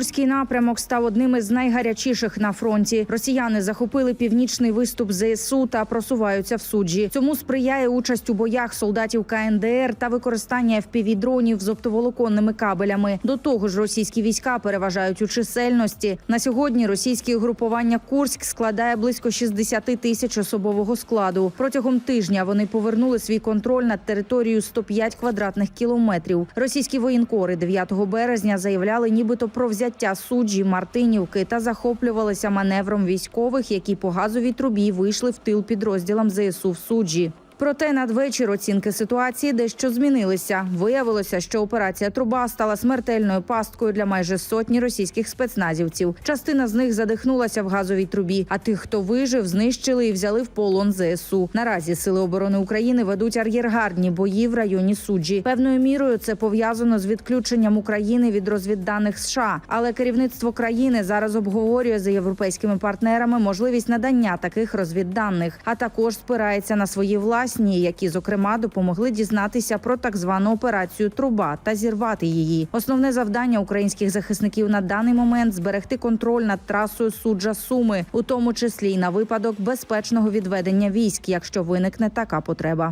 Курський напрямок став одним із найгарячіших на фронті. Росіяни захопили північний виступ ЗСУ та просуваються в суджі. Цьому сприяє участь у боях солдатів КНДР та використання FPV-дронів з оптоволоконними кабелями. До того ж, російські війська переважають у чисельності. На сьогодні російське групування Курськ складає близько 60 тисяч особового складу. Протягом тижня вони повернули свій контроль над територією 105 квадратних кілометрів. Російські воєнкори 9 березня заявляли, нібито про взяття суджі Мартинівки та захоплювалися маневром військових, які по газовій трубі вийшли в тил підрозділам ЗСУ в суджі. Проте надвечір оцінки ситуації дещо змінилися. Виявилося, що операція Труба стала смертельною пасткою для майже сотні російських спецназівців. Частина з них задихнулася в газовій трубі, а тих, хто вижив, знищили і взяли в полон ЗСУ. Наразі сили оборони України ведуть ар'єргардні бої в районі суджі. Певною мірою це пов'язано з відключенням України від розвідданих США. Але керівництво країни зараз обговорює за європейськими партнерами можливість надання таких розвідданих, а також спирається на свої власні, які зокрема допомогли дізнатися про так звану операцію Труба та зірвати її. Основне завдання українських захисників на даний момент зберегти контроль над трасою суджа Суми, у тому числі й на випадок безпечного відведення військ, якщо виникне така потреба.